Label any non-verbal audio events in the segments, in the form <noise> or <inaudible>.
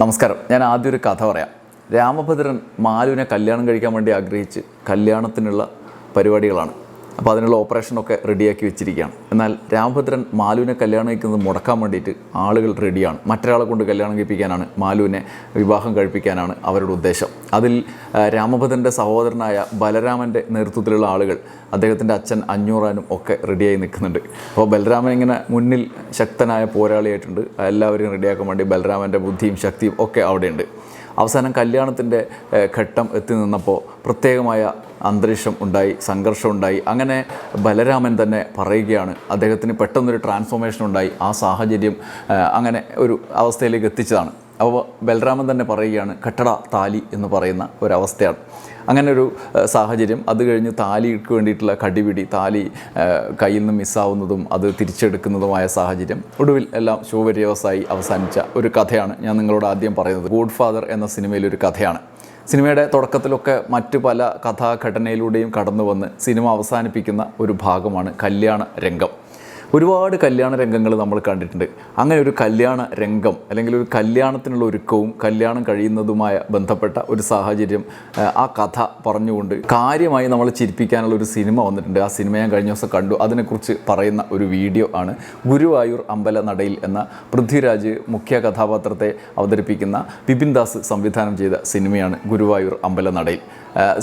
നമസ്കാരം. ഞാൻ ആദ്യം ഒരു കഥ പറയാം. രാമഭദ്രൻ മാലുവിനെ കല്യാണം കഴിക്കാൻ വേണ്ടി ആഗ്രഹിച്ച് കല്യാണത്തിനുള്ള പരിപാടികളാണ്. അപ്പോൾ അതിനുള്ള ഓപ്പറേഷനൊക്കെ റെഡിയാക്കി വെച്ചിരിക്കുകയാണ്. എന്നാൽ രാമഭദ്രൻ മാലുവിനെ കല്യാണം കഴിക്കുന്നത് മുടക്കാൻ വേണ്ടിയിട്ട് ആളുകൾ റെഡിയാണ് മറ്റൊരാളെ കൊണ്ട് കല്യാണം കഴിപ്പിക്കാനാണ് മാലുവിനെ വിവാഹം കഴിപ്പിക്കാനാണ് അവരുടെ ഉദ്ദേശം. അതിൽ രാമഭദ്രന്റെ സഹോദരനായ ബലരാമന്റെ നേതൃത്വത്തിലുള്ള ആളുകൾ അദ്ദേഹത്തിന്റെ അച്ഛൻ അഞ്ഞൂറാനും ഒക്കെ റെഡിയായി നിൽക്കുന്നുണ്ട്. അപ്പോൾ ബലരാമൻ ഇങ്ങനെ മുന്നിൽ ശക്തനായ പോരാളിയായിട്ടുണ്ട്. എല്ലാവരെയും റെഡിയാക്കാൻ വേണ്ടി ബലരാമന്റെ ബുദ്ധിയും ശക്തിയും ഒക്കെ അവിടെയുണ്ട്. അവസാനം കല്യാണത്തിന്റെ ഘട്ടം എത്തി നിന്നപ്പോൾ പ്രത്യേകമായ അന്തരീക്ഷം ഉണ്ടായി സംഘർഷം ഉണ്ടായി. അങ്ങനെ ബലരാമൻ തന്നെ പറയുകയാണ് അദ്ദേഹത്തിന് പെട്ടെന്നൊരു ട്രാൻസ്ഫോർമേഷൻ ഉണ്ടായി. ആ സാഹചര്യം അങ്ങനെ ഒരു അവസ്ഥയിലേക്ക് എത്തിച്ചതാണ്. അപ്പോൾ ബലരാമൻ തന്നെ പറയുകയാണ് കെട്ടട താലി എന്ന് പറയുന്ന ഒരവസ്ഥയാണ്. അങ്ങനെ ഒരു സാഹചര്യം. അത് കഴിഞ്ഞ് താലിക്ക് വേണ്ടിയിട്ടുള്ള കടിപിടി താലി കയ്യിൽ നിന്ന് മിസ്സാവുന്നതും അത് തിരിച്ചെടുക്കുന്നതുമായ സാഹചര്യം. ഒടുവിൽ എല്ലാം ശുഭപര്യവസായി അവസാനിച്ച ഒരു കഥയാണ് ഞാൻ നിങ്ങളോട് ആദ്യം പറയുന്നത്. ഗോഡ് ഫാദർ എന്ന സിനിമയിലൊരു കഥയാണ്. സിനിമയുടെ തുടക്കത്തിലൊക്കെ മറ്റു പല കഥാഘടനയിലൂടെയും കടന്നു വന്ന് സിനിമ അവസാനിപ്പിക്കുന്ന ഒരു ഭാഗമാണ് കല്യാണ രംഗം. ഒരുപാട് കല്യാണ രംഗങ്ങൾ നമ്മൾ കണ്ടിട്ടുണ്ട്. അങ്ങനെ ഒരു കല്യാണ രംഗം അല്ലെങ്കിൽ ഒരു കല്യാണത്തിനുള്ള ഒരുക്കവും കല്യാണം കഴിയുന്നതുമായ ബന്ധപ്പെട്ട ഒരു സാഹചര്യം ആ, കഥ പറഞ്ഞുകൊണ്ട് കാര്യമായി നമ്മൾ ചിരിപ്പിക്കാനുള്ള ഒരു സിനിമ വന്നിട്ടുണ്ട്. ആ സിനിമ ഞാൻ കഴിഞ്ഞ ദിവസം കണ്ടു. അതിനെക്കുറിച്ച് പറയുന്ന ഒരു വീഡിയോ ആണ്. ഗുരുവായൂർ അമ്പല നടയിൽ എന്ന പൃഥ്വിരാജ് മുഖ്യ കഥാപാത്രത്തെ അവതരിപ്പിക്കുന്ന ബിപിൻ ദാസ് സംവിധാനം ചെയ്ത സിനിമയാണ് ഗുരുവായൂർ അമ്പല നടയിൽ.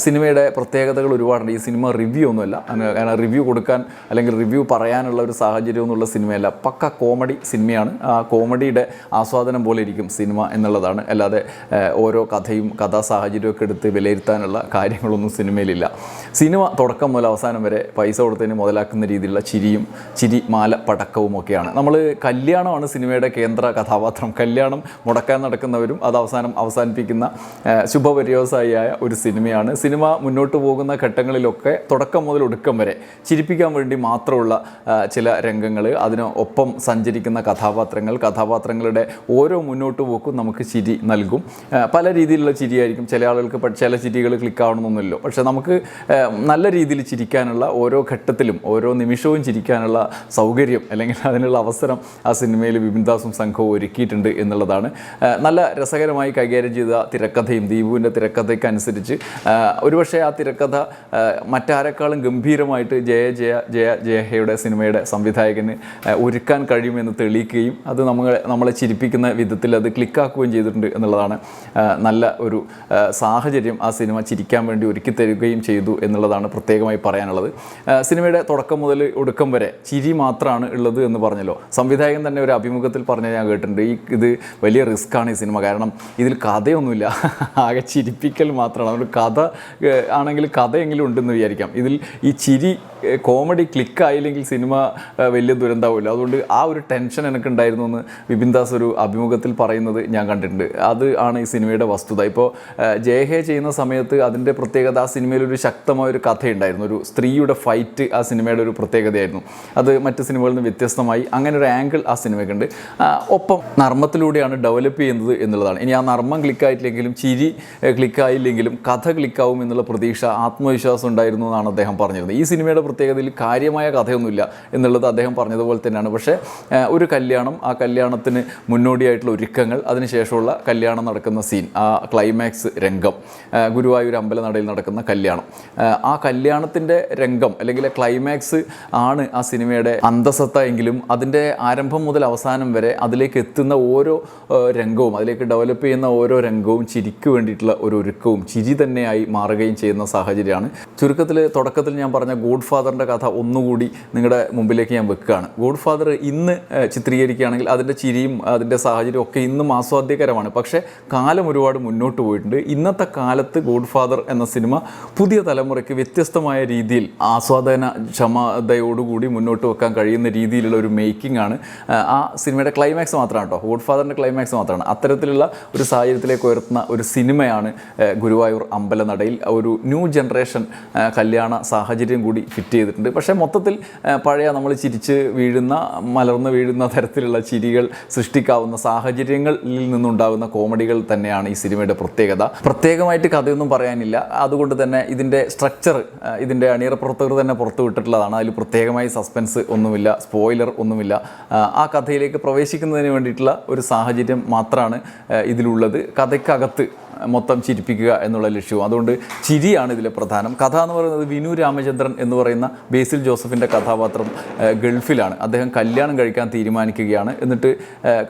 സിനിമയുടെ പ്രത്യേകതകൾ ഒരുപാടുണ്ട്. ഈ സിനിമ റിവ്യൂ ഒന്നുമല്ല. കാരണം റിവ്യൂ കൊടുക്കാൻ അല്ലെങ്കിൽ റിവ്യൂ പറയാനുള്ള ഒരു സാഹചര്യം എന്നുള്ള സിനിമയല്ല. പക്ക കോമഡി സിനിമയാണ്. ആ കോമഡിയുടെ ആസ്വാദനം പോലെ ഇരിക്കും സിനിമ എന്നുള്ളതാണ്. അല്ലാതെ ഓരോ കഥയും കഥാ സാഹചര്യമൊക്കെ എടുത്ത് വിലയിരുത്താനുള്ള കാര്യങ്ങളൊന്നും സിനിമയിലില്ല. സിനിമ തുടക്കം മുതൽ അവസാനം വരെ പൈസ കൊടുത്തതിന് മുതലാക്കുന്ന രീതിയിലുള്ള ചിരിയും ചിരി മാല പടക്കവും ഒക്കെയാണ്. നമ്മൾ കല്യാണമാണ് സിനിമയുടെ കേന്ദ്ര കഥാപാത്രം. കല്യാണം മുടക്കാൻ നടക്കുന്നവരും അത് അവസാനം അവസാനിപ്പിക്കുന്ന ശുഭപര്യവസായിയായ ഒരു സിനിമയാണ് സിനിമ മുന്നോട്ട് പോകുന്ന ഘട്ടങ്ങളിലൊക്കെ തുടക്കം മുതൽ ഒടുക്കം വരെ ചിരിപ്പിക്കാൻ വേണ്ടി മാത്രമുള്ള ചില രംഗങ്ങൾ അതിന് ഒപ്പം സഞ്ചരിക്കുന്ന കഥാപാത്രങ്ങൾ കഥാപാത്രങ്ങളുടെ ഓരോ മുന്നോട്ട് പോക്കും നമുക്ക് ചിരി നൽകും. പല രീതിയിലുള്ള ചിരിയായിരിക്കും. ചില ആളുകൾക്ക് ചില ചിരികൾ ക്ലിക്കാവണമെന്നല്ലോ പക്ഷെ നമുക്ക് നല്ല രീതിയിൽ ചിരിക്കാനുള്ള ഓരോ ഘട്ടത്തിലും ഓരോ നിമിഷവും ചിരിക്കാനുള്ള സൗകര്യം അല്ലെങ്കിൽ അതിനുള്ള അവസരം ആ സിനിമയിൽ വിപിൻദാസും സംഘവും ഒരുക്കിയിട്ടുണ്ട് എന്നുള്ളതാണ്. നല്ല രസകരമായി കൈകാര്യം ചെയ്ത തിരക്കഥയും ദീപുവിന്റെ തിരക്കഥയ്ക്കനുസരിച്ച് ഒരുപക്ഷെ ആ തിരക്കഥ മറ്റാരെക്കാളും ഗംഭീരമായിട്ട് ജയ ജയ ജയ ജയഹയുടെ സിനിമയുടെ സംവിധായകന് ഒരുക്കാൻ കഴിയുമെന്ന് തെളിയിക്കുകയും അത് നമ്മളെ നമ്മളെ ചിരിപ്പിക്കുന്ന വിധത്തിൽ അത് ക്ലിക്കാക്കുകയും ചെയ്തിട്ടുണ്ട് എന്നുള്ളതാണ് നല്ല ഒരു സാഹചര്യം ആ സിനിമ ചിരിക്കാൻ വേണ്ടി ഒരുക്കി തരികയും ചെയ്തു എന്നുള്ളതാണ് പ്രത്യേകമായി പറയാനുള്ളത്. സിനിമയുടെ തുടക്കം മുതൽ ഒടുക്കം വരെ ചിരി മാത്രമാണ് ഉള്ളത് എന്ന് പറഞ്ഞല്ലോ. സംവിധായകൻ തന്നെ ഒരു അഭിമുഖത്തിൽ പറഞ്ഞ ഞാൻ കേട്ടിട്ടുണ്ട് ഈ ഇത് വലിയ റിസ്ക്കാണ് ഈ സിനിമ. കാരണം ഇതിൽ കഥയൊന്നുമില്ല. <laughs> ആകെ ചിരിപ്പിക്കൽ മാത്രമാണ്. ഒരു കഥ ഏഹ്, ആണെങ്കിൽ കഥയെങ്കിലും ഉണ്ടെന്ന് വിചാരിക്കാം. ഇതിൽ ഈ ചിരി കോമഡി ക്ലിക്കായില്ലെങ്കിൽ സിനിമ വലിയ ദുരന്താവില്ല അതുകൊണ്ട് ആ ഒരു ടെൻഷൻ എനിക്കുണ്ടായിരുന്നു എന്ന് വിപിൻ ദാസ് ഒരു അഭിമുഖത്തിൽ പറയുന്നത് ഞാൻ കണ്ടിട്ടുണ്ട്. അത് ആണ് ഈ സിനിമയുടെ വസ്തുത. ഇപ്പോൾ ജയഹേ ചെയ്യുന്ന സമയത്ത് അതിന്റെ പ്രത്യേകത ആ സിനിമയിൽ ഒരു ശക്തമായ ഒരു കഥയുണ്ടായിരുന്നു. ഒരു സ്ത്രീയുടെ ഫൈറ്റ് ആ സിനിമയുടെ ഒരു പ്രത്യേകതയായിരുന്നു. അത് മറ്റ് സിനിമകളിൽ നിന്ന് വ്യത്യസ്തമായി അങ്ങനെ ഒരു ആംഗിൾ ആ സിനിമയ്ക്കുണ്ട് ഒപ്പം നർമ്മത്തിലൂടെയാണ് ഡെവലപ്പ് ചെയ്യുന്നത് എന്നുള്ളതാണ്. ഇനി ആ നർമ്മം ക്ലിക്കായിട്ടില്ലെങ്കിലും ചിരി ക്ലിക്കായില്ലെങ്കിലും കഥ ക്ലിക്കാവും എന്നുള്ള പ്രതീക്ഷ ആത്മവിശ്വാസം ഉണ്ടായിരുന്നു എന്നാണ് അദ്ദേഹം പറഞ്ഞിരുന്നത്. ഈ സിനിമയുടെ പ്രത്യേകതയിൽ കാര്യമായ കഥയൊന്നുമില്ല എന്നുള്ളത് അദ്ദേഹം പറഞ്ഞതുപോലെ തന്നെയാണ്. പക്ഷേ ഒരു കല്യാണം ആ കല്യാണത്തിന് മുന്നോടിയായിട്ടുള്ള ഒരുക്കങ്ങൾ അതിനുശേഷമുള്ള കല്യാണം നടക്കുന്ന സീൻ ആ ക്ലൈമാക്സ് രംഗം ഗുരുവായൂർ അമ്പലനടയിൽ നടക്കുന്ന കല്യാണം. ആ കല്യാണത്തിന്റെ രംഗം അല്ലെങ്കിൽ ക്ലൈമാക്സ് ആണ് ആ സിനിമയുടെ അന്തസത്ത എങ്കിലും അതിന്റെ ആരംഭം മുതൽ അവസാനം വരെ അതിലേക്ക് എത്തുന്ന ഓരോ രംഗവും അതിലേക്ക് ഡെവലപ്പ് ചെയ്യുന്ന ഓരോ രംഗവും ചിരിക്ക് വേണ്ടിയിട്ടുള്ള ഒരു ഒരുക്കവും ചിരി തന്നെയായി മാറുകയും ചെയ്യുന്ന സാഹചര്യമാണ്. ചുരുക്കത്തിൽ തുടക്കത്തിൽ ഞാൻ പറഞ്ഞ ഗോഡ് ഫാദറിന്റെ കഥ ഒന്നുകൂടി നിങ്ങളുടെ മുമ്പിലേക്ക് ഞാൻ വെക്കുകയാണ്. ഗോഡ് ഫാദർ ഇന്ന് ചിത്രീകരിക്കുകയാണെങ്കിൽ അതിന്റെ ചിരിയും അതിന്റെ സാഹചര്യം ഒക്കെ ഇന്നും ആസ്വാദ്യകരമാണ് പക്ഷേ കാലം ഒരുപാട് മുന്നോട്ട് പോയിട്ടുണ്ട്. ഇന്നത്തെ കാലത്ത് ഗോഡ് ഫാദർ എന്ന സിനിമ പുതിയ തലമുറയ്ക്ക് വ്യത്യസ്തമായ രീതിയിൽ ആസ്വാദന ക്ഷമതയോടുകൂടി മുന്നോട്ട് വെക്കാൻ കഴിയുന്ന രീതിയിലുള്ള ഒരു മേക്കിംഗ് ആണ്. ആ, സിനിമയുടെ ക്ലൈമാക്സ് മാത്രമാണ് കേട്ടോ ഗോഡ് ഫാദറിന്റെ ക്ലൈമാക്സ് മാത്രമാണ്. അത്തരത്തിലുള്ള ഒരു സാഹചര്യത്തിലേക്ക് ഉയർത്തുന്ന ഒരു സിനിമയാണ് ഏഹ്, ഗുരുവായൂർ നടയിൽ ഒരു ന്യൂ ജനറേഷൻ കല്യാണ സാഹചര്യം കൂടി ഫിറ്റ് ചെയ്തിട്ടുണ്ട്. പക്ഷേ മൊത്തത്തിൽ പഴയ നമ്മൾ ചിരിച്ച് വീഴുന്ന മലർന്ന് വീഴുന്ന തരത്തിലുള്ള ചിരികൾ സൃഷ്ടിക്കാവുന്ന സാഹചര്യങ്ങളിൽ നിന്നുണ്ടാകുന്ന കോമഡികൾ തന്നെയാണ് ഈ സിനിമയുടെ പ്രത്യേകത. പ്രത്യേകമായിട്ട് കഥയൊന്നും പറയാനില്ല. അതുകൊണ്ട് തന്നെ ഇതിന്റെ സ്ട്രക്ചർ ഇതിന്റെ അണിയറ പ്രവർത്തകർ തന്നെ പുറത്തു വിട്ടിട്ടുള്ളതാണ്. അതിൽ പ്രത്യേകമായി സസ്പെൻസ് ഒന്നുമില്ല സ്പോയിലർ ഒന്നുമില്ല. ആ കഥയിലേക്ക് പ്രവേശിക്കുന്നതിന് വേണ്ടിയിട്ടുള്ള ഒരു സാഹചര്യം മാത്രമാണ് ഇതിലുള്ളത്. കഥയ്ക്കകത്ത് മൊത്തം ചിരിപ്പിക്കുക എന്നുള്ള ലക്ഷ്യവും. അതുകൊണ്ട് ചിരിയാണ് ഇതിലെ പ്രധാനം. കഥ എന്ന് പറയുന്നത് വിനു രാമചന്ദ്രൻ എന്ന് പറയുന്ന ബേസിൽ ജോസഫിന്റെ കഥാപാത്രം ഗൾഫിലാണ്. അദ്ദേഹം കല്യാണം കഴിക്കാൻ തീരുമാനിക്കുകയാണ്. എന്നിട്ട്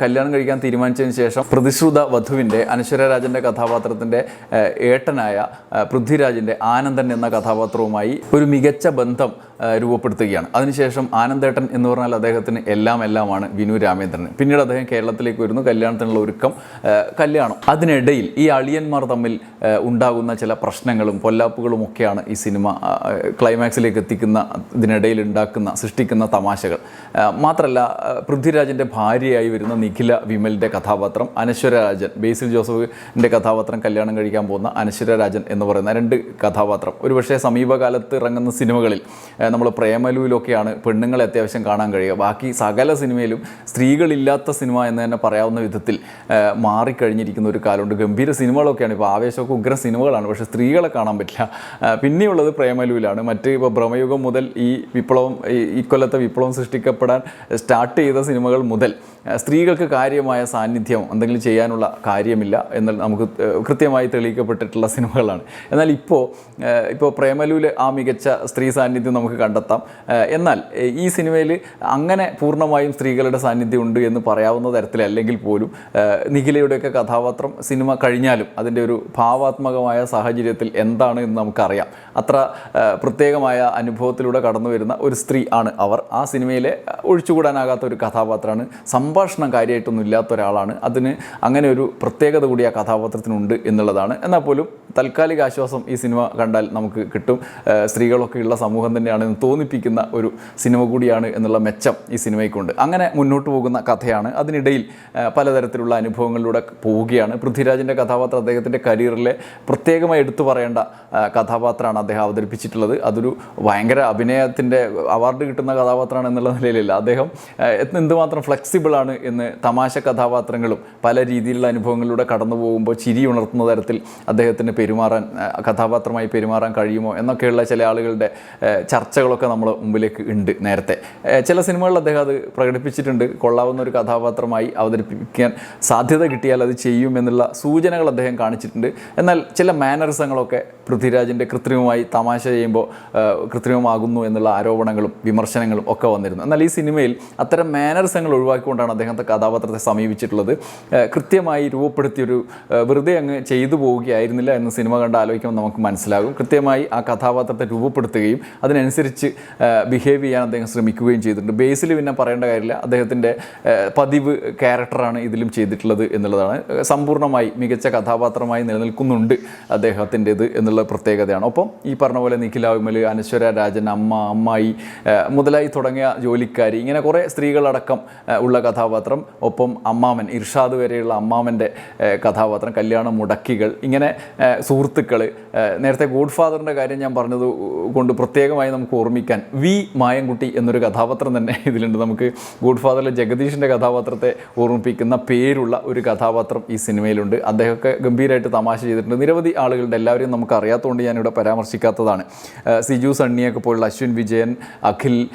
കല്യാണം കഴിക്കാൻ തീരുമാനിച്ചതിന് ശേഷം പ്രതിശ്രുത വധുവിന്റെ അനശ്വരരാജന്റെ കഥാപാത്രത്തിന്റെ ഏട്ടനായ പൃഥ്വിരാജിന്റെ ആനന്ദൻ എന്ന കഥാപാത്രവുമായി ഒരു മികച്ച ബന്ധം രൂപപ്പെടുത്തുകയാണ്. അതിനുശേഷം ആനന്ദേട്ടൻ എന്ന് പറഞ്ഞാൽ അദ്ദേഹത്തിന് എല്ലാം എല്ലാമാണ് വിനു രാമേന്ദ്രൻ പിന്നീട് അദ്ദേഹം കേരളത്തിലേക്ക് വരുന്നു. കല്യാണത്തിനുള്ള ഒരുക്കം കല്യാണം. അതിനിടയിൽ ഈ അളിയന്മാർ തമ്മിൽ ഉണ്ടാകുന്ന ചില പ്രശ്നങ്ങളും പൊല്ലാപ്പുകളും ഒക്കെയാണ് ഈ സിനിമ ക്ലൈമാക്സിലേക്ക് എത്തിക്കുന്ന ഇതിനിടയിൽ ഉണ്ടാക്കുന്ന സൃഷ്ടിക്കുന്ന തമാശകൾ. മാത്രമല്ല പൃഥ്വിരാജിന്റെ ഭാര്യയായി വരുന്ന നിഖില വിമലിന്റെ കഥാപാത്രം അനശ്വര രാജൻ ബേസിൽ ജോസഫിന്റെ കഥാപാത്രം കല്യാണം കഴിക്കാൻ പോകുന്ന അനശ്വര രാജൻ എന്ന് പറയുന്ന രണ്ട് കഥാപാത്രം. ഒരുപക്ഷേ സമീപകാലത്ത് ഇറങ്ങുന്ന സിനിമകളിൽ നമ്മൾ പ്രേമലുവിലൊക്കെയാണ് പെണ്ണുങ്ങളെ അത്യാവശ്യം കാണാൻ കഴിയുക. ബാക്കി സകല സിനിമയിലും സ്ത്രീകളില്ലാത്ത സിനിമ എന്ന് തന്നെ പറയാവുന്ന വിധത്തിൽ മാറിക്കഴിഞ്ഞിരിക്കുന്ന ഒരു കാലമുണ്ട്. ഗംഭീര സിനിമകളൊക്കെയാണ്. ഇപ്പോൾ ആവേശമൊക്കെ ഉഗ്ര സിനിമകളാണ്. പക്ഷേ സ്ത്രീകളെ കാണാൻ പറ്റില്ല. പിന്നെയുള്ളത് പ്രേമലുവിലാണ് മറ്റ് ഇപ്പോൾ ഭ്രമയുഗം മുതൽ ഈ വിപ്ലവം ഇക്കൊല്ലത്തെ വിപ്ലവം സൃഷ്ടിക്കപ്പെടാൻ സ്റ്റാർട്ട് ചെയ്ത സിനിമകൾ മുതൽ സ്ത്രീകൾക്ക് കാര്യമായ സാന്നിധ്യം എന്തെങ്കിലും ചെയ്യാനുള്ള കാര്യമില്ല എന്ന് നമുക്ക് കൃത്യമായി തെളിയിക്കപ്പെട്ടിട്ടുള്ള സിനിമകളാണ്. എന്നാൽ ഇപ്പോൾ ഇപ്പോൾ പ്രേമലുവിൽ ആ മികച്ച സ്ത്രീ സാന്നിധ്യം നമുക്ക് കണ്ടെത്താം. എന്നാൽ ഈ സിനിമയിൽ അങ്ങനെ പൂർണമായും സ്ത്രീകളുടെ സാന്നിധ്യം ഉണ്ട് എന്ന് പറയാവുന്ന തരത്തിൽ അല്ലെങ്കിൽ പോലും നിഖിലയുടെയൊക്കെ കഥാപാത്രം സിനിമ കഴിഞ്ഞാലും അതിന്റെ ഒരു ഭാവാത്മകമായ സാഹചര്യത്തിൽ എന്താണ് എന്ന് നമുക്കറിയാം. അത്ര പ്രത്യേകമായ അനുഭവത്തിലൂടെ കടന്നു വരുന്ന ഒരു സ്ത്രീ ആണ് അവർ. ആ സിനിമയിലെ ഒഴിച്ചുകൂടാനാകാത്ത ഒരു കഥാപാത്രമാണ്. സംഭാഷണം കാര്യമായിട്ടൊന്നും ഇല്ലാത്ത ഒരാളാണ്. അതിന് അങ്ങനെ ഒരു പ്രത്യേകത കൂടി ആ കഥാപാത്രത്തിനുണ്ട് എന്നുള്ളതാണ്. എന്നാൽ പോലും താൽക്കാലിക ആശ്വാസം ഈ സിനിമ കണ്ടാൽ നമുക്ക് കിട്ടും. സ്ത്രീകളൊക്കെ ഉള്ള സമൂഹം തന്നെയാണ് എന്ന് തോന്നിപ്പിക്കുന്ന ഒരു സിനിമ കൂടിയാണ് എന്നുള്ള മെച്ചം ഈ സിനിമയ്ക്കുണ്ട്. അങ്ങനെ മുന്നോട്ട് പോകുന്ന കഥയാണ്. അതിനിടയിൽ പലതരത്തിലുള്ള അനുഭവങ്ങളിലൂടെ പോവുകയാണ്. പൃഥ്വിരാജിന്റെ കഥാപാത്രം അദ്ദേഹത്തിന്റെ കരിയറിലെ പ്രത്യേകമായി എടുത്തു പറയേണ്ട കഥാപാത്രമാണ് അദ്ദേഹം അവതരിപ്പിച്ചിട്ടുള്ളത്. അതൊരു ഭയങ്കര അഭിനയത്തിന്റെ അവാർഡ് കിട്ടുന്ന കഥാപാത്രമാണ് എന്നുള്ള നിലയിലല്ല. അദ്ദേഹം എന്തുമാത്രം ഫ്ലെക്സിബിളാണ് എന്ന് തമാശ കഥാപാത്രങ്ങളും പല രീതിയിലുള്ള അനുഭവങ്ങളിലൂടെ കടന്നു പോകുമ്പോൾ ചിരി ഉണർത്തുന്ന തരത്തിൽ അദ്ദേഹത്തിന് പെരുമാറാൻ കഥാപാത്രമായി പെരുമാറാൻ കഴിയുമോ എന്നൊക്കെയുള്ള ചില ആളുകളുടെ ചർച്ചകളൊക്കെ നമ്മൾ മുമ്പിലേക്ക് ഉണ്ട് നേരത്തെ. ചില സിനിമകളിൽ അദ്ദേഹം അത് പ്രകടിപ്പിച്ചിട്ടുണ്ട്. കൊള്ളാവുന്ന ഒരു കഥാപാത്രമായി അവതരിപ്പിക്കാൻ സാധ്യത കിട്ടിയാൽ അത് ചെയ്യും എന്നുള്ള സൂചനകൾ അദ്ദേഹം കാണിച്ചിട്ടുണ്ട്. എന്നാൽ ചില മാനറിസങ്ങളൊക്കെ പൃഥ്വിരാജിന്റെ കൃത്രിമമായി തമാശ ചെയ്യുമ്പോൾ കൃത്രിമമാകുന്നു എന്നുള്ള ആരോപണങ്ങളും വിമർശനങ്ങളും ഒക്കെ വന്നിരുന്നു. എന്നാൽ ഈ സിനിമയിൽ അത്തരം മാനറിസങ്ങൾ ഒഴിവാക്കിക്കൊണ്ടാണ് അദ്ദേഹത്തെ കഥാപാത്രത്തെ സമീപിച്ചിട്ടുള്ളത്. കൃത്യമായി രൂപപ്പെടുത്തിയൊരു വെറുതെ അങ്ങ് ചെയ്തു പോവുകയായിരുന്നില്ല എന്ന് സിനിമ കണ്ട് ആലോചിക്കുമ്പോൾ നമുക്ക് മനസ്സിലാകും. കൃത്യമായി ആ കഥാപാത്രത്തെ രൂപപ്പെടുത്തുകയും അതിനനുസരിച്ച് ബിഹേവ് ചെയ്യാൻ അദ്ദേഹം ശ്രമിക്കുകയും ചെയ്തിട്ടുണ്ട്. ബേസിൽ പിന്നെ പറയേണ്ട കാര്യമില്ല. അദ്ദേഹത്തിന്റെ പതിവ് ക്യാരക്ടറാണ് ഇതിലും ചെയ്തിട്ടുള്ളത് എന്നുള്ളതാണ്. സമ്പൂർണമായി മികച്ച കഥാപാത്രമായി നിലനിൽക്കുന്നുണ്ട് അദ്ദേഹത്തിന്റെത് എന്നുള്ള പ്രത്യേകതയാണ്. ഒപ്പം ഈ പറഞ്ഞ പോലെ നിഖില വിമൽ അനശ്വര രാജൻ അമ്മ അമ്മായി മുതലായി തുടങ്ങിയ ജോലിക്കാരി ഇങ്ങനെ കുറേ സ്ത്രീകളടക്കം ഉള്ള കഥാപാത്രം. ഒപ്പം അമ്മാമൻ ഇർഷാദ് വരെയുള്ള അമ്മാമന്റെ കഥാപാത്രം. കല്യാണം മുടക്കികൾ. ഇങ്ങനെ സുഹൃത്തുക്കൾ നേരത്തെ ഗോഡ് ഫാദറിന്റെ കാര്യം ഞാൻ പറഞ്ഞത് കൊണ്ട് പ്രത്യേകമായി നമുക്ക് ഓർമ്മിക്കാൻ വി മായൻകുട്ടി എന്നൊരു കഥാപാത്രം തന്നെ <laughs> ഇതിലുണ്ട്. നമുക്ക് ഗോഡ് ഫാദറിലെ ജഗദീഷിന്റെ കഥാപാത്രത്തെ ഓർമ്മിപ്പിക്കുന്ന പേരുള്ള ഒരു കഥാപാത്രം ഈ സിനിമയിലുണ്ട്. അദ്ദേഹമൊക്കെ ഗംഭീരമായിട്ട് തമാശ ചെയ്തിട്ടുണ്ട്. നിരവധി ആളുകളുടെ എല്ലാവരെയും നമുക്ക് അറിയാത്തതുകൊണ്ട് ഞാനിവിടെ പരാമർശിക്കാത്തതാണ്. സിജു സണ്ണിയൊക്കെ പോലുള്ള അശ്വിൻ വിജയൻ അഖിൽ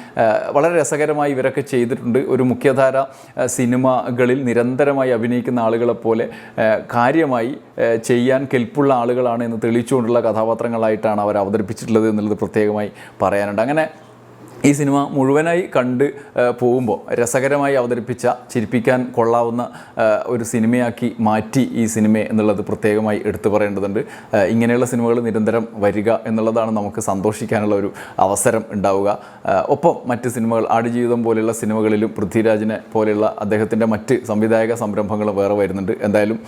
വളരെ രസകരമായി ഇവരൊക്കെ ചെയ്തിട്ടുണ്ട്. ഒരു മുഖ്യധാര സിനിമകളിൽ നിരന്തരമായി അഭിനയിക്കുന്ന ആളുകളെപ്പോലെ കാര്യമായി ചെയ്യാൻ കെൽപ്പുള്ള ആളുകളാണ് എന്ന് തെളിയിച്ചുകൊണ്ടുള്ള കഥാപാത്രങ്ങളായിട്ടാണ് അവർ അവതരിപ്പിച്ചിട്ടുള്ളത് എന്നുള്ളത് പ്രത്യേകമായി പറയാനുണ്ട്. അങ്ങനെ ഈ സിനിമ മുഴുവനായി കണ്ട് പോകുമ്പോൾ രസകരമായി അവതരിപ്പിച്ച ചിരിപ്പിക്കാൻ കൊള്ളാവുന്ന ഒരു സിനിമയാക്കി മാറ്റി ഈ സിനിമ എന്നുള്ളത് പ്രത്യേകമായി എടുത്തു പറയേണ്ടതുണ്ട്. ഇങ്ങനെയുള്ള സിനിമകൾ നിരന്തരം വരിക എന്നുള്ളതാണ് നമുക്ക് സന്തോഷിക്കാനുള്ള ഒരു അവസരം ഉണ്ടാവുക. ഒപ്പം മറ്റ് സിനിമകൾ ആടുജീവിതം പോലെയുള്ള സിനിമകളിലും പൃഥ്വിരാജിനെ പോലെയുള്ള അദ്ദേഹത്തിന്റെ മറ്റ് സംവിധായക സംരംഭങ്ങൾ വേറെ വരുന്നുണ്ട്. എന്തായാലും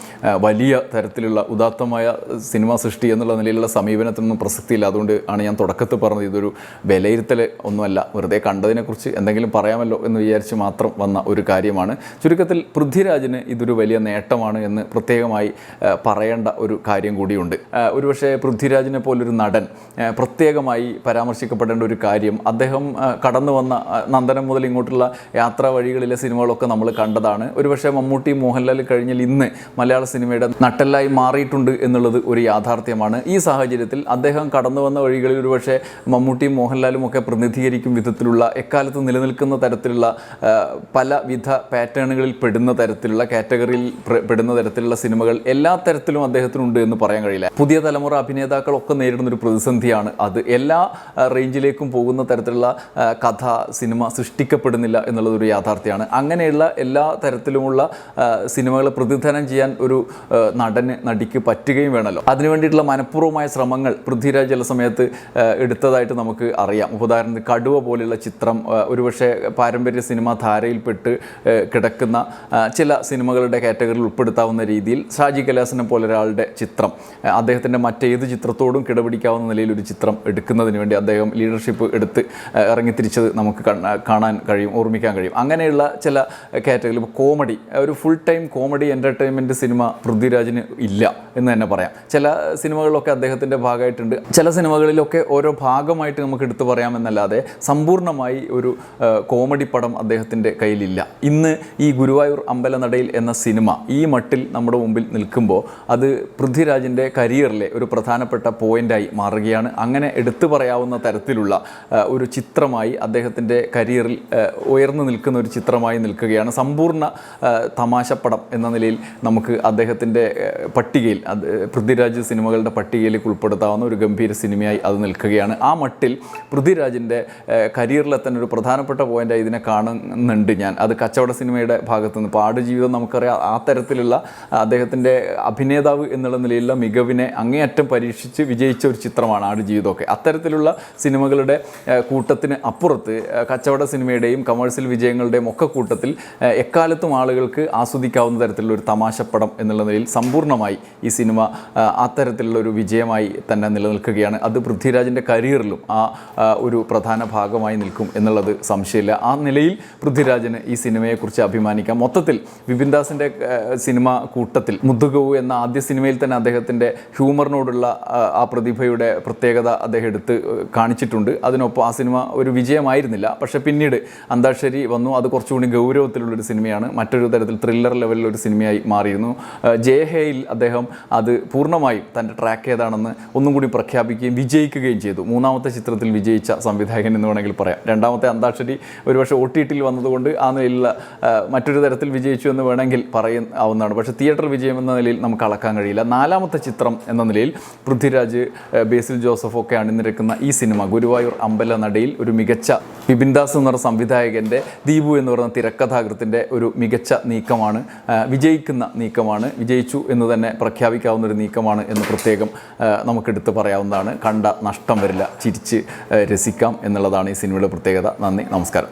വലിയ തരത്തിലുള്ള ഉദാത്തമായ സിനിമാ സൃഷ്ടി എന്നുള്ള നിലയിലുള്ള സമീപനത്തിനൊന്നും പ്രസക്തിയില്ല. അതുകൊണ്ട് ആണ് ഞാൻ തുടക്കത്തിൽ പറഞ്ഞത് ഇതൊരു വിലയിരുത്തൽ ഒന്നുമല്ല. വെറുതെ കണ്ടതിനെക്കുറിച്ച് എന്തെങ്കിലും പറയാമല്ലോ എന്ന് വിചാരിച്ച് മാത്രം വന്ന ഒരു കാര്യമാണ്. ചുരുക്കത്തിൽ പൃഥ്വിരാജിന് ഇതൊരു വലിയ നേട്ടമാണ് എന്ന് പ്രത്യേകമായി പറയേണ്ട ഒരു കാര്യം കൂടിയുണ്ട്. ഒരുപക്ഷെ പൃഥ്വിരാജിനെ പോലൊരു നടൻ പ്രത്യേകമായി പരാമർശിക്കപ്പെടേണ്ട ഒരു കാര്യം അദ്ദേഹം കടന്നു വന്ന നന്ദനം മുതൽ ഇങ്ങോട്ടുള്ള യാത്രാ വഴികളിലെ സിനിമകളൊക്കെ നമ്മൾ കണ്ടതാണ്. ഒരുപക്ഷെ മമ്മൂട്ടി മോഹൻലാൽ കഴിഞ്ഞാൽ ഇന്ന് മലയാള സിനിമയുടെ നട്ടെല്ലായി മാറിയിട്ടുണ്ട് എന്നുള്ളത് ഒരു യാഥാർത്ഥ്യമാണ്. ഈ സാഹചര്യത്തിൽ അദ്ദേഹം കടന്നു വന്ന വഴികളിൽ ഒരുപക്ഷെ മമ്മൂട്ടിയും മോഹൻലാലും ഒക്കെ പ്രതിനിധീകരിക്കും വിധത്തിലുള്ള എക്കാലത്ത് നിലനിൽക്കുന്ന തരത്തിലുള്ള പലവിധ പാറ്റേണുകളിൽ പെടുന്ന തരത്തിലുള്ള കാറ്റഗറിയിൽ പെടുന്ന തരത്തിലുള്ള സിനിമകൾ എല്ലാ തരത്തിലും അദ്ദേഹത്തിനുണ്ട് എന്ന് പറയാൻ കഴിയില്ല. പുതിയ തലമുറ അഭിനേതാക്കളൊക്കെ നേരിടുന്ന ഒരു പ്രതിസന്ധിയാണ് അത്. എല്ലാ റേഞ്ചിലേക്കും പോകുന്ന തരത്തിലുള്ള കഥ സിനിമ സൃഷ്ടിക്കപ്പെടുന്നില്ല എന്നുള്ളതൊരു യാഥാർത്ഥ്യമാണ്. അങ്ങനെയുള്ള എല്ലാ തരത്തിലുമുള്ള സിനിമകളെ പ്രതിനിധാനം ചെയ്യാൻ ഒരു നടന് നടിക്ക് പറ്റുകയും വേണമല്ലോ. അതിനു വേണ്ടിയിട്ടുള്ള മനഃപൂർവമായ ശ്രമങ്ങൾ പൃഥ്വിരാജ് ചില സമയത്ത് എടുത്തതായിട്ട് നമുക്ക് അറിയാം. ഉദാഹരണത്തിന് കടുവ പോലെയുള്ള ചിത്രം ഒരുപക്ഷെ പാരമ്പര്യ സിനിമ ധാരയിൽപ്പെട്ട് കിടക്കുന്ന ചില സിനിമകളുടെ കാറ്റഗറിയിൽ ഉൾപ്പെടുത്താവുന്ന രീതിയിൽ ഷാജി കലാസിനെ പോലെ ഒരാളുടെ ചിത്രം അദ്ദേഹത്തിന്റെ മറ്റേത് ചിത്രത്തോടും കിടപിടിക്കാവുന്ന നിലയിൽ ഒരു ചിത്രം എടുക്കുന്നതിന് വേണ്ടി അദ്ദേഹം ലീഡർഷിപ്പ് എടുത്ത് ഇറങ്ങിത്തിരിച്ചത് നമുക്ക് കാണാൻ കഴിയും ഓർമ്മിക്കാൻ കഴിയും. അങ്ങനെയുള്ള ചില കാറ്റഗറി ഇപ്പോൾ കോമഡി ഒരു full time comedy entertainment cinema പൃഥ്വിരാജിന് ഇല്ല എന്ന് തന്നെ പറയാം. ചില സിനിമകളിലൊക്കെ അദ്ദേഹത്തിന്റെ ഭാഗമായിട്ടുണ്ട്. ചില സിനിമകളിലൊക്കെ ഓരോ ഭാഗമായിട്ട് നമുക്ക് എടുത്തു പറയാമെന്നല്ലാതെ സമ്പൂർണമായി ഒരു കോമഡി പടം അദ്ദേഹത്തിന്റെ കയ്യിലില്ല. ഇന്ന് ഈ ഗുരുവായൂർ അമ്പലനടയിൽ എന്ന സിനിമ ഈ മട്ടിൽ നമ്മുടെ മുമ്പിൽ നിൽക്കുമ്പോൾ അത് പൃഥ്വിരാജിന്റെ കരിയറിലെ ഒരു പ്രധാനപ്പെട്ട പോയിന്റായി മാറുകയാണ്. അങ്ങനെ എടുത്തു പറയാവുന്ന തരത്തിലുള്ള ഒരു ചിത്രമായി അദ്ദേഹത്തിന്റെ കരിയറിൽ ഉയർന്നു നിൽക്കുന്ന ഒരു ചിത്രമായി നിൽക്കുകയാണ്. സമ്പൂർണ തമാശപ്പടം എന്ന നിലയിൽ നമുക്ക് അദ്ദേഹത്തിന്റെ പട്ടികയിൽ അത് പൃഥ്വിരാജ് സിനിമകളുടെ പട്ടികയിലേക്ക് ഉൾപ്പെടുത്താവുന്ന ഒരു ഗംഭീര സിനിമയായി അത് നിൽക്കുകയാണ്. ആ മട്ടിൽ പൃഥ്വിരാജിന്റെ കരിയറിലെ തന്നെ ഒരു പ്രധാനപ്പെട്ട പോയിന്റായി ഇതിനെ കാണുന്നുണ്ട് ഞാൻ. അത് കച്ചവട സിനിമയുടെ ഭാഗത്തു നിന്ന് ഇപ്പോൾ ആടുജീവിതം നമുക്കറിയാം ആ തരത്തിലുള്ള അദ്ദേഹത്തിന്റെ അഭിനേതാവ് എന്നുള്ള നിലയിലുള്ള മികവിനെ അങ്ങേയറ്റം പരീക്ഷിച്ച് വിജയിച്ച ഒരു ചിത്രമാണ് ആടുജീവിതമൊക്കെ. അത്തരത്തിലുള്ള സിനിമകളുടെ കൂട്ടത്തിന് അപ്പുറത്ത് കച്ചവട സിനിമയുടെയും കമേഴ്സ്യൽ വിജയങ്ങളുടെയും ഒക്കെ കൂട്ടത്തിൽ എക്കാലത്തും ആളുകൾക്ക് ആസ്വദിക്കാവുന്ന തരത്തിലുള്ള ഒരു തമാശപ്പടം എന്നുള്ള നിലയിൽ സമ്പൂർണമായി ഈ സിനിമ അത്തരത്തിലുള്ള ഒരു വിജയമായി തന്നെ നിലനിൽക്കുകയാണ്. അത് പൃഥ്വിരാജിന്റെ കരിയറിലും ആ ഒരു പ്രധാന ഭാഗമായി നിൽക്കും എന്നുള്ളത് സംശയമില്ല. ആ നിലയിൽ പൃഥ്വിരാജന് ഈ സിനിമയെക്കുറിച്ച് അഭിമാനിക്കാം. മൊത്തത്തിൽ വിപിൻ ദാസിന്റെ സിനിമ കൂട്ടത്തിൽ മുദ്ദുഗവു എന്ന ആദ്യ സിനിമയിൽ തന്നെ അദ്ദേഹത്തിന്റെ ഹ്യൂമറിനോടുള്ള ആ, പ്രതിഭയുടെ പ്രത്യേകത അദ്ദേഹം എടുത്ത് കാണിച്ചിട്ടുണ്ട്. അതിനൊപ്പം ആ സിനിമ ഒരു വിജയമായിരുന്നില്ല. പക്ഷെ പിന്നീട് അന്താക്ഷരി വന്നു. അത് കുറച്ചുകൂടി ഗൗരവത്തിലുള്ളൊരു സിനിമയാണ്. മറ്റൊരു തരത്തിൽ ത്രില്ലർ ലെവലിലൊരു സിനിമയായി മാറിയിരുന്നു. ജയഹയിൽ അദ്ദേഹം അത് പൂർണമായും തന്റെ ട്രാക്ക് ഏതാണെന്ന് ഒന്നും കൂടി പ്രഖ്യാപിക്കുകയും വിജയിക്കുകയും ചെയ്തു. മൂന്നാമത്തെ ചിത്രത്തിൽ വിജയിച്ച സംവിധായകൻ എന്ന് വേണമെങ്കിൽ പറയാം. രണ്ടാമത്തെ അന്താക്ഷരി ഒരുപക്ഷെ ഒ ടി ടിയിൽ വന്നതുകൊണ്ട് ആ നിലയിലുള്ള മറ്റൊരു തരത്തിൽ വിജയിച്ചു എന്ന് വേണമെങ്കിൽ പറയാവുന്നതാണ് പക്ഷേ തിയേറ്റർ വിജയം എന്ന നിലയിൽ നമുക്ക് അളക്കാൻ കഴിയില്ല. നാലാമത്തെ ചിത്രം എന്ന നിലയിൽ പൃഥ്വിരാജ് ബേസിൽ ജോസഫ് ഒക്കെ അണിനിരക്കുന്ന ഈ സിനിമ ഗുരുവായൂർ അമ്പല നടയിൽ ഒരു മികച്ച ബിപിൻ ദാസ് എന്ന് പറഞ്ഞ സംവിധായകന്റെ ദീപു എന്ന് പറയുന്ന തിരക്കഥാകൃത്തിന്റെ ഒരു മികച്ച നീക്കമാണ് വിജയിക്കുന്ന നീക്കമാണ് വിജയിച്ചു എന്ന് തന്നെ പ്രഖ്യാപിക്കാവുന്ന ഒരു നീക്കമാണ് എന്ന് പ്രത്യേകം നമുക്കെടുത്ത് പറയാവുന്നതാണ്. കണ്ട നഷ്ടം വരില്ല. ചിരിച്ച് രസിക്കാം എന്നുള്ളതാണ്. ഈ സിനിമയുടെ പ്രത്യേകത. നന്ദി. നമസ്കാരം.